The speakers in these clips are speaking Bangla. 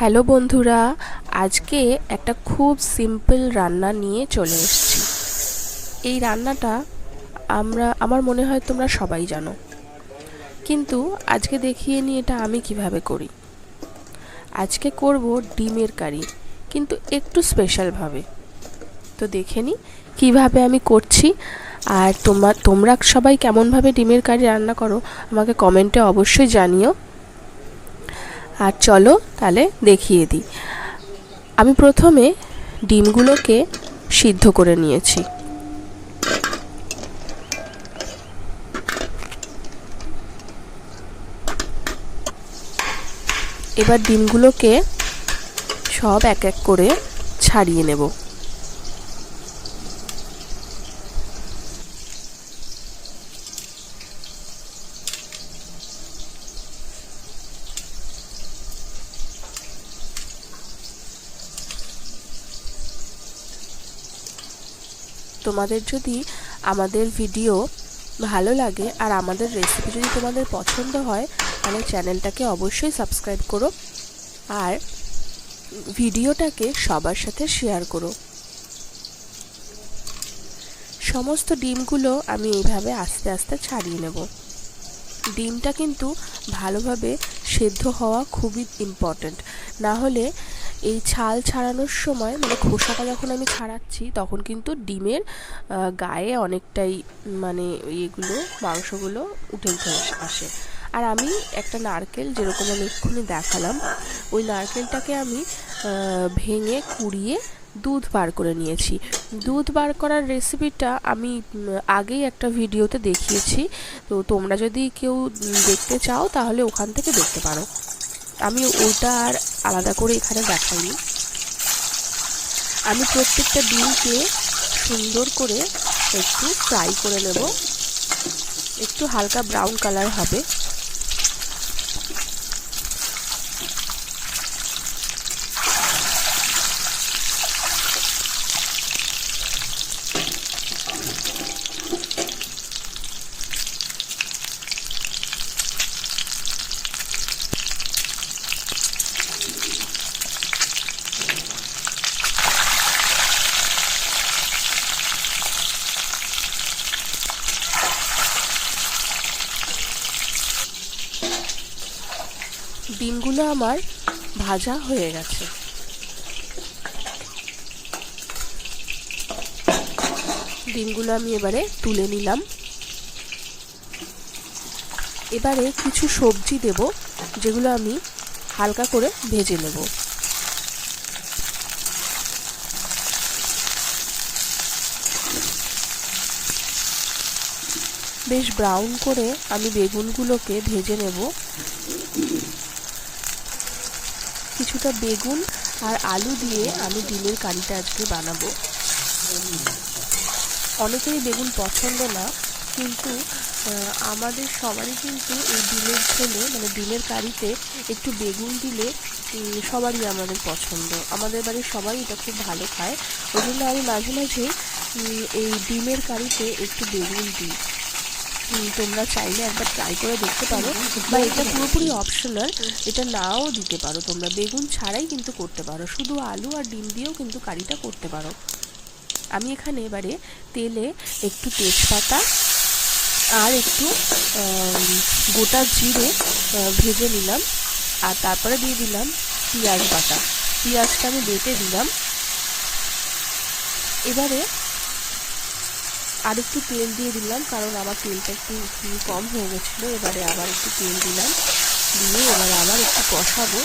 হ্যালো বন্ধুরা, আজকে একটা খুব সিম্পল রান্না নিয়ে চলে এসেছি। এই রান্নাটা আমরা, আমার মনে হয় তোমরা সবাই জানো। কিন্তু আজকে দেখিয়ে নিই এটা আমি কীভাবে করি। আজকে করব ডিমের কারি, কিন্তু একটু স্পেশালভাবে তো দেখে নিই কীভাবে আমি করছি, আর তোমার, তোমরা সবাই কেমনভাবে ডিমের কারি রান্না করো, আমাকে কমেন্টে অবশ্যই জানিও। আর চলো তাহলে দেখিয়ে দিই। আমি প্রথমে ডিমগুলোকে সিদ্ধ করে নিয়েছি। এবার ডিমগুলোকে সব এক এক করে ছাড়িয়ে নেব। তোমাদের যদি আমাদের ভিডিও ভালো লাগে আর আমাদের রেসিপি যদি তোমাদের পছন্দ হয়, তাহলে চ্যানেলটাকে অবশ্যই সাবস্ক্রাইব করো আর ভিডিওটাকে সবার সাথে শেয়ার করো। সমস্ত ডিমগুলো আমি এইভাবে আস্তে আস্তে ছাড়িয়ে নেব। ডিমটা কিন্তু ভালোভাবে সেদ্ধ হওয়া খুবই ইম্পর্ট্যান্ট না হলে এই ছাল ছাড়ানোর সময় মানে খোসাটা যখন আমি ছাড়াচ্ছি, তখন কিন্তু ডিমের গায়ে অনেকটাই মানে এগুলো মাংসগুলো উঠে উঠে আসে আর আমি একটা নারকেল যেরকম আমি এক্ষুনি দেখালাম, ওই নারকেলটাকে আমি ভেঙে, কুড়িয়ে দুধ বার করে নিয়েছি। দুধ বার করার রেসিপিটা আমি আগেই একটা ভিডিওতে দেখিয়েছি। তো তোমরা যদি কেউ দেখতে চাও তাহলে ওখান থেকে দেখতে পারো। আমি ওটা আর আলাদা করে এখানে দেখাইনি। আমি প্রত্যেকটা ডিমকে সুন্দর করে একটু ফ্রাই করে নেব। একটু হালকা ব্রাউন কালার হবে। ডিমগুলো আমার ভাজা হয়ে গেছে। ডিমগুলো আমি এবারে তুলে নিলাম। এবারে কিছু সবজি দেব, যেগুলো আমি হালকা করে ভেজে নেব। বেশ ব্রাউন করে আমি বেগুনগুলোকে ভেজে নেব। কিছুটা বেগুন আর আলু দিয়ে আমি ডিমের কারিটা আজকে বানাবো। অনেকেরই বেগুন পছন্দ না, কিন্তু আমাদের সবারই কিন্তু এই ডিমের ঝোলে মানে ডিমের কারিতে একটু বেগুন দিলে সবারই আমাদের পছন্দ। আমাদের বাড়ির সবাই এটা খুব ভালো খায়। ওই জন্য আমি মাঝে মাঝে এই ডিমের কারিতে একটু বেগুন দিই। তোমরা চাইলে একবার ট্রাই করে দেখতে পারো। বা এটা পুরোপুরি অপশনাল এটা নাও দিতে পারো তোমরা। বেগুন ছাড়াই কিন্তু করতে পারো। শুধু আলু আর ডিম দিয়েও কিন্তু কারিটা করতে পারো। আমি এখানে এবারে তেলে একটু তেজপাতা আর একটু গোটা জিরে ভেজে নিলাম। আর তারপরে দিয়ে দিলাম পেঁয়াজ বাটা। পেঁয়াজটা আমি বেটে দিলাম। এবারে আর একটু তেল দিয়ে দিলাম, কারণ আমার তেলটা একটু কম হয়ে গেছিল, এবারে আবার একটু তেল দিলাম। দিয়ে এবারে আবার একটু কষাবো।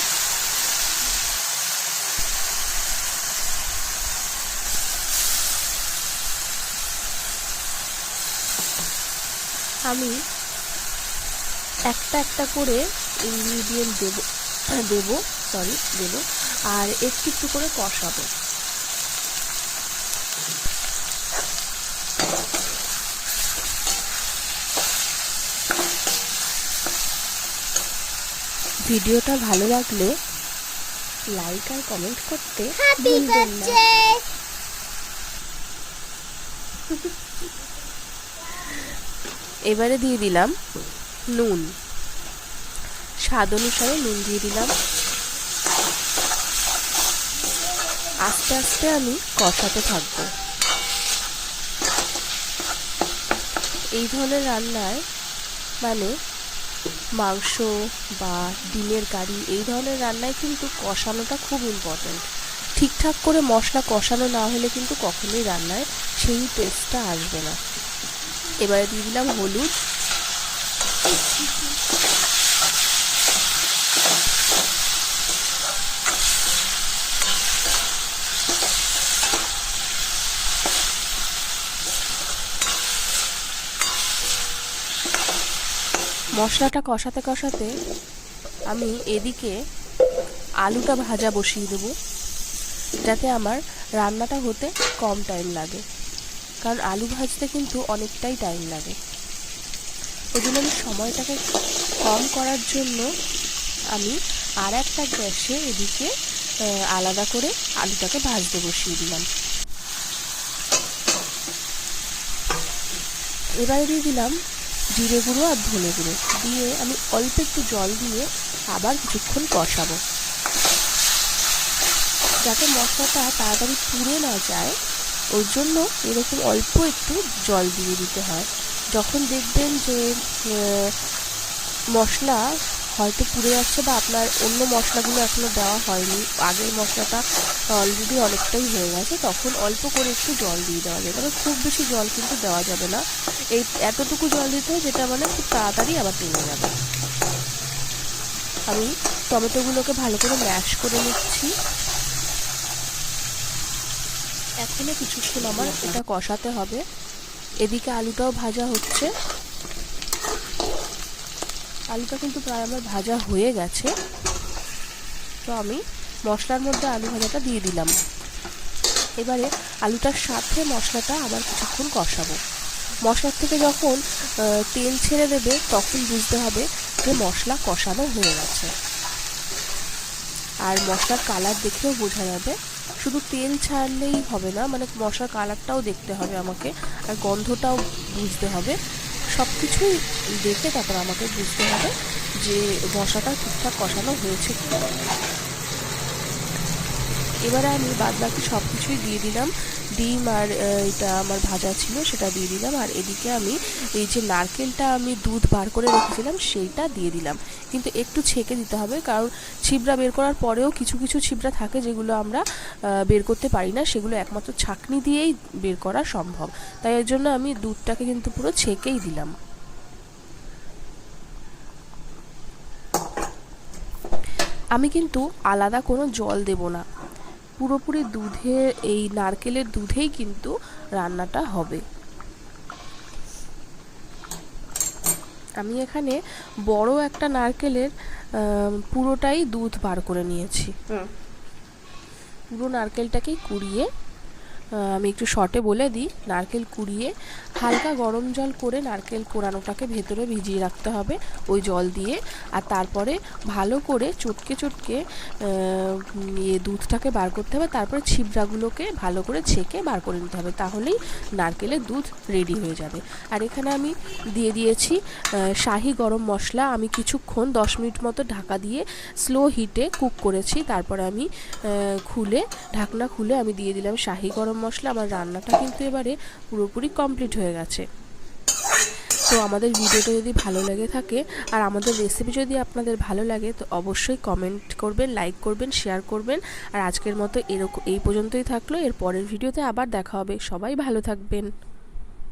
আমি একটা একটা করে ইনগ্রিডিয়েন্ট দেব দেব সরি দেব, আর একটু একটু করে কষাবো। ভিডিওটা ভালো লাগলে লাইক আর কমেন্ট করতে ভুলবেন না। এবারে দিয়ে দিলাম নুন। স্বাদ অনুসারে নুন দিয়ে দিলাম। আস্তে আস্তে আমি কষাতে থাকব। এই ধরনের রান্নায় মানে মাংস বা ডিমের কারি, এই ধরনের রান্নায় কিন্তু কষানোটা খুব ইম্পর্ট্যান্ট ঠিকঠাক করে মশলা কষানো না হলে কিন্তু কখনোই রান্নায় সেই টেস্টটা আসবে না। এবারে দিয়ে দিলাম হলুদ। মশলাটা কষাতে কষাতে আমি এদিকে আলুটা ভাজা বসিয়ে দেবো, যাতে আমার রান্নাটা হতে কম টাইম লাগে। কারণ আলু ভাজতে কিন্তু অনেকটাই টাইম লাগে। ওই জন্য আমি সময়টাকে কম করার জন্য আমি আর একটা গ্যাসে এদিকে আলাদা করে আলুটাকে ভাজতে বসিয়ে দিলাম। এবারে দিয়ে দিলাম জিরে গুঁড়ো আর ধনে গুঁড়ো। দিয়ে আমি অল্প একটু জল দিয়ে আবার কিছুক্ষণ কষাবো। যাতে মশলাটা তাড়াতাড়ি পুড়ে না যায়, ওর জন্য এরকম অল্প একটু জল দিয়ে দিতে হয়। যখন দেখবেন যে মশলা হয়তো পুড়ে যাচ্ছে বা আপনার অন্য মশলাগুলো এখনও দেওয়া হয়নি। আগের মশলাটা অলরেডি অনেকটাই হয়ে গেছে, তখন অল্প করে একটু জল দিয়ে দেওয়া যায়। তবে খুব বেশি জল কিন্তু দেওয়া যাবে না। এই এতটুকু জল দিতে হয় যেটা মানে খুব তাড়াতাড়ি আবার টেনে যাবে। আমি টমেটোগুলোকে ভালো করে ম্যাশ করে নিচ্ছি। এখনও কিছুক্ষণ আমার এটা কষাতে হবে। এদিকে আলুটাও ভাজা হচ্ছে। আলুটা কিন্তু প্রায় আমার ভাজা হয়ে গেছে। তো আমি মশলার মধ্যে আলু ভাজাটা দিয়ে দিলাম। এবারে আলুটার সাথে মশলাটা আবার কিছুক্ষণ কষাবো। মশলার থেকে যখন তেল ছেড়ে দেবে, তখন বুঝতে হবে যে মশলা কষানো হয়ে গেছে। আর মশলার কালার দেখলেও বোঝা যাবে। শুধু তেল ছাড়লেই হবে না মানে মশলার কালারটাও দেখতে হবে আমাকে, আর গন্ধটাও বুঝতে হবে। সব কিছুই দেখে তারপর আমাকে বুঝতে হবে যে মশলাটা ঠিকঠাক কষানো হয়েছে কি এবারে আমি বাদ বাকি সব কিছুই দিয়ে দিলাম। ডিম আর এটা আমার ভাজা ছিল, সেটা দিয়ে দিলাম। আর এদিকে আমি এই যে নারকেলটা আমি দুধ বার করে রেখেছিলাম, সেইটা দিয়ে দিলাম। কিন্তু একটু ছেঁকে দিতে হবে, কারণ ছিবড়া বের করার পরেও কিছু কিছু ছিবড়া থাকে যেগুলো আমরা বের করতে পারি না। সেগুলো একমাত্র ছাঁকনি দিয়েই বের করা সম্ভব। তাই এর জন্য আমি দুধটাকে কিন্তু পুরো ছেঁকেই দিলাম। আমি কিন্তু আলাদা কোনো জল দেব না। পুরোপুরি দুধে এই নারকেলের দুধেই কিন্তু রান্নাটা হবে। আমি এখানে বড় একটা নারকেলের পুরোটাই দুধ বার করে নিয়েছি। পুরো নারকেলটাকেই কুড়িয়ে আমি একটু শর্টে বলে দিই। নারকেল কুড়িয়ে হালকা গরম জল করে নারকেল কোরানোটাকে ভেতরে ভিজিয়ে রাখতে হবে ওই জল দিয়ে। আর তারপরে ভালো করে চটকে চটকে ইয়ে দুধটাকে বার করতে হবে। তারপরে ছিবড়াগুলোকে ভালো করে ছেঁকে বার করে নিতে হবে। তাহলেই নারকেলের দুধ রেডি হয়ে যাবে। আর এখানে আমি দিয়ে দিয়েছি শাহি গরম মশলা। আমি কিছুক্ষণ দশ মিনিট মতো ঢাকা দিয়ে স্লো হিটে কুক করেছি। তারপরে আমি খুলে, ঢাকনা খুলে আমি দিয়ে দিলাম শাহি গরম মশলা আমার রান্নাটা কিন্তু এবারে পুরোপুরি কমপ্লিট হয়ে গেছে। তো আমাদের ভিডিওটা যদি ভালো লেগে থাকে আর আমাদের রেসিপি যদি আপনাদের ভালো লাগে তো অবশ্যই কমেন্ট করবেন লাইক করবেন শেয়ার করবেন। আর আজকের মতো এরকম, এই পর্যন্তই থাকল। এর পরের ভিডিওতে আবার দেখা হবে। সবাই ভালো থাকবেন।